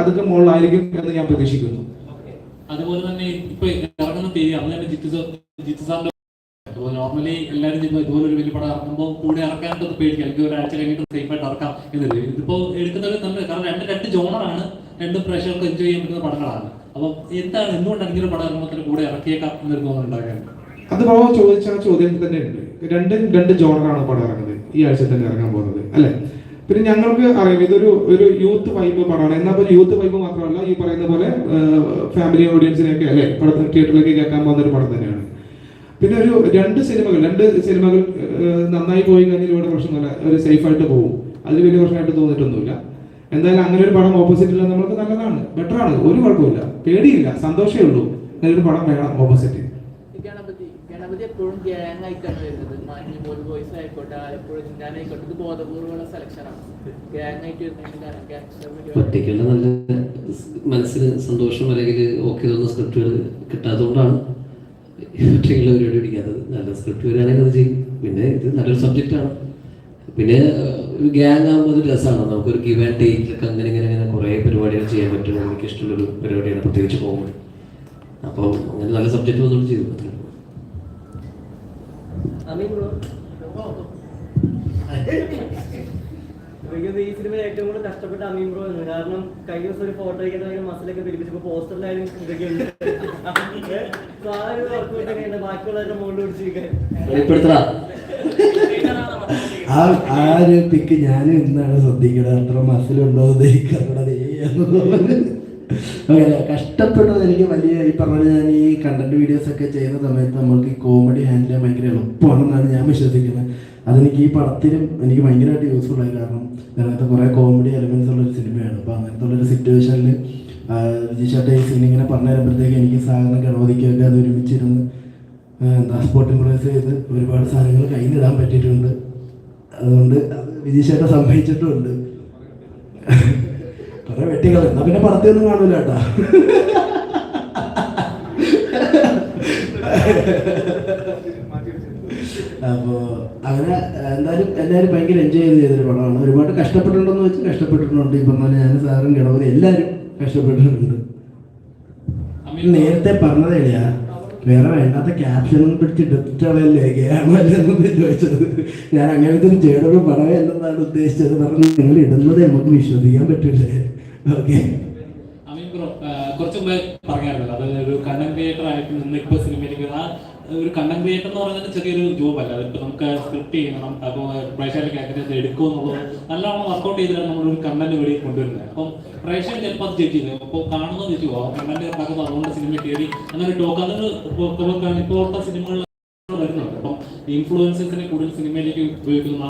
അതൊക്കെ മുകളിലായിരിക്കും എന്ന് ഞാൻ പ്രതീക്ഷിക്കുന്നു. അതുപോലെ തന്നെ ഇപ്പൊ ഇറങ്ങുന്ന പേര് അത് തന്നെ ജിത്തു ജിത്തു സാറിന്റെ നോർമലി എല്ലാവരും ചെയ്യുമ്പോൾ ഇതുപോലെ ഒരു വലിയ പടം ഇറക്കുമ്പോൾ കൂടെ ഇറക്കാനായിട്ട് പേടിക്കാം. എനിക്ക് ഒരാഴ്ച കഴിഞ്ഞിട്ട് സേഫ് ആയിട്ട് ഇറക്കാം എന്നില്ല ഇതിപ്പോ എടുക്കുന്നത് നല്ല കാരണം രണ്ട് രണ്ട് ജോണറാണ് രണ്ട് പ്രേക്ഷകർക്ക് എൻജോയ് ചെയ്യാൻ പറ്റുന്ന പടങ്ങളാണ്. അപ്പൊ എന്താണ് എന്തുകൊണ്ടാണ് ഇങ്ങനെ പടം ഇറങ്ങുമ്പോൾ കൂടെ ഇറക്കിയേക്കാം എന്നൊരു തോന്നുന്നുണ്ടാകാൻ അത് ബാബു ചോദിച്ച ചോദ്യം തന്നെ ഉണ്ട്. രണ്ട് രണ്ട് ജോണറാണ് പടം ഇറങ്ങുന്നത്. ഈ ആഴ്ച തന്നെ ഇറങ്ങാൻ പോകുന്നത്. അല്ലെ? പിന്നെ ഞങ്ങൾക്ക് അറിയാം ഇതൊരു ഒരു യൂത്ത് വൈബ് പടമാണ് എന്നാൽ പോലെ യൂത്ത് വൈബ് മാത്രമല്ല ഈ പറയുന്ന പോലെ ഫാമിലി ഓഡിയൻസിനെയൊക്കെ അല്ലെ പടത്തിന് തിയേറ്ററിലേക്ക് കേൾക്കാൻ പോകുന്ന ഒരു പടം തന്നെയാണ്. പിന്നെ ഒരു രണ്ട് സിനിമകൾ രണ്ട് സിനിമകൾ നന്നായി പോയി കഴിഞ്ഞാൽ ഇവിടെ പ്രശ്നമല്ല ഒരു സേഫ് ആയിട്ട് പോകും. അതിൽ വലിയ പ്രശ്നമായിട്ട് തോന്നിയിട്ടൊന്നുമില്ല. എന്തായാലും അങ്ങനെ ഒരു പടം ഓപ്പോസിറ്റിൽ നമ്മൾക്ക് നല്ലതാണ് ബെറ്ററാണ് ഒരു കുഴപ്പമില്ല പേടിയില്ല സന്തോഷമേ ഉള്ളൂ. നല്ലൊരു പടം വേണം ഓപ്പോസിറ്റ് ഗണപതി എപ്പോഴും ഗ്യാങ് ആയിട്ടാണ് വരുന്നത്. മാന്യമോൽ ബോയ്സ് ആയിക്കോട്ടെ ആലപ്പുഴ ജിന്നാനായിക്കോട്ടെ ഇത് ബോധപൂർവമുള്ള സെലക്ഷനാണ് ഗ്യാങ് ആയിട്ട് വരുന്നതിന് നല്ല മനസ്സിന് സന്തോഷം അല്ലെങ്കിൽ ഓക്കെ തോന്നുന്ന സ്ക്രിപ്റ്റുകൾ കിട്ടാത്തതുകൊണ്ടാണ് ഒറ്റയ്ക്കുള്ള പരിപാടി പിടിക്കാത്തത്. നല്ല സ്ക്രിപ്റ്റ് വരികയാണെങ്കിൽ അത് ചെയ്യും. പിന്നെ ഇത് നല്ലൊരു സബ്ജക്റ്റാണ് പിന്നെ ഒരു ഗ്യാങ് ആകുമ്പോൾ ഒരു രസമാണ്. നമുക്കൊരു ഗിവ് ആൻഡ് ടേക്കിലൊക്കെ അങ്ങനെ ഇങ്ങനെ അങ്ങനെ കുറേ പരിപാടികൾ ചെയ്യാൻ പറ്റും. എനിക്ക് ഇഷ്ടമുള്ളൊരു പരിപാടിയാണ് പ്രത്യേകിച്ച് പോകുമ്പോൾ അപ്പോൾ അങ്ങനെ നല്ല സബ്ജക്റ്റ് വന്നുകൊണ്ട് ചെയ്തു അത്രേ ഉള്ളൂ. അമീൻ ബ്രോ എനിക്കത് ഈ സിനിമയിൽ ഏറ്റവും കൂടുതൽ കഷ്ടപ്പെട്ട അമീൻ ബ്രോ എന്ന് കാരണം കഴിഞ്ഞ ദിവസം ഒരു ഫോട്ടോ അയക്കാൻ മസിലൊക്കെ പിരിപ്പിച്ചപ്പോ പോസ്റ്ററിലായാലും ഇതൊക്കെ ഉണ്ട് ആ ഒരു വർക്കൗട്ട് എങ്ങനെയാണ് ബാക്കിയുള്ളവരുടെ മുകളിൽ പിടിച്ചിരിക്കാൻ ആ ആ ഒരു പിക്ക് ഞാൻ ഇന്നാണ് ശ്രദ്ധിക്കണത്. അത്ര മസിലുണ്ടോ എന്ന് എനിക്കറിയണത് ഓക്കെ കഷ്ടപ്പെട്ടത് എനിക്ക് വലിയ ഈ പറഞ്ഞ ഞാൻ ഈ കണ്ടന്റ് വീഡിയോസ് ഒക്കെ ചെയ്യുന്ന സമയത്ത് നമുക്ക് ഈ കോമഡി ഹാൻഡിൽ ചെയ്യാൻ ഭയങ്കര എളുപ്പമാണെന്നാണ് ഞാൻ വിശ്വസിക്കുന്നത്. അതെനിക്ക് ഈ പടത്തിലും എനിക്ക് ഭയങ്കരമായിട്ട് യൂസ്ഫുൾ ആയി കാരണം ഇതിനകത്ത് കുറേ കോമഡി എലമെന്റ്സ് ഉള്ള ഒരു സിനിമയാണ് അപ്പോൾ അങ്ങനത്തെ ഉള്ളൊരു സിറ്റുവേഷനിൽ വിജീഷാട്ടെ ഈ സീൻ ഇങ്ങനെ പറഞ്ഞു തരുമ്പോഴത്തേക്ക് എനിക്ക് സാധാരണ ഗണപതിക്കൊക്കെ അത് ഒരുമിച്ചിരുന്ന് എന്താ സ്പോട്ട് ഇംപ്രൈസ് ചെയ്ത് ഒരുപാട് സാധനങ്ങൾ കയ്യിലിടാൻ പറ്റിയിട്ടുണ്ട്. അതുകൊണ്ട് അത് ചേട്ടൻ സംഭവിച്ചിട്ടുമുണ്ട് കുറെ വെട്ടികൾ എന്നാ പിന്നെ പറത്തിയൊന്നും കാണൂല കേട്ടാ. അപ്പോ അങ്ങനെ എന്തായാലും എല്ലാവരും ഭയങ്കര എൻജോയ് ചെയ്ത് ചെയ്തൊരു പടമാണ്. ഒരുപാട് കഷ്ടപ്പെട്ടിട്ടുണ്ടെന്ന് വെച്ചാൽ കഷ്ടപ്പെട്ടിട്ടുണ്ട്. ഈ പറഞ്ഞ ഞാൻ സാറും കിടവരും എല്ലാവരും കഷ്ടപ്പെട്ടിട്ടുണ്ട്. നേരത്തെ പറഞ്ഞതല്ല വേറെ വേണ്ടാത്ത ക്യാപ്ഷനും പിടിച്ച് ഡെപ്റ്റളല്ലേ കേരളല്ലെന്ന് ചോദിച്ചത്. ഞാൻ അങ്ങനത്തെ ഒരു ചേടൊരു പടമേ അല്ലെന്നാണ് ഉദ്ദേശിച്ചത്. പറഞ്ഞു നിങ്ങൾ ഇടുന്നത് നമുക്ക് വിശ്വസിക്കാൻ പറ്റില്ലേ? ഓക്കെ ഒരു കണ്ടന്റ് ക്രിയേറ്റർ നിന്ന് സിനിമയിലേക്ക് ഒരു എന്ന് പറയുന്നത് ചെറിയൊരു ജോബ് അല്ല. അതിപ്പോ നമുക്ക് സ്ക്രിപ്റ്റ് ചെയ്യണം അപ്പോൾ പ്രേക്ഷകർക്ക് എങ്ങനെ എടുക്കും എന്നുള്ളത് നല്ലോണം വർക്കൗട്ട് ചെയ്തിട്ടാണ് നമ്മൾ ഒരു കണ്ടന്റ് വെളിയിൽ കൊണ്ടുവരുന്നത്. അപ്പം പ്രേക്ഷകർ ചിലപ്പോൾ അത് ജഡ്ജ് അപ്പോൾ കാണുന്ന ജഡ്ജ് കണ്ടന്റ് ഉണ്ടാക്കുമ്പോൾ അതുകൊണ്ട് സിനിമ കയറി അങ്ങനെ ടോക്ക് അതൊരു ഇപ്പോഴത്തെ സിനിമകളിൽ വരുന്നുണ്ട്. അപ്പം ഇൻഫ്ലുവൻസേഴ്സിനെ കൂടുതൽ സിനിമയിലേക്ക് ഉപയോഗിക്കുന്ന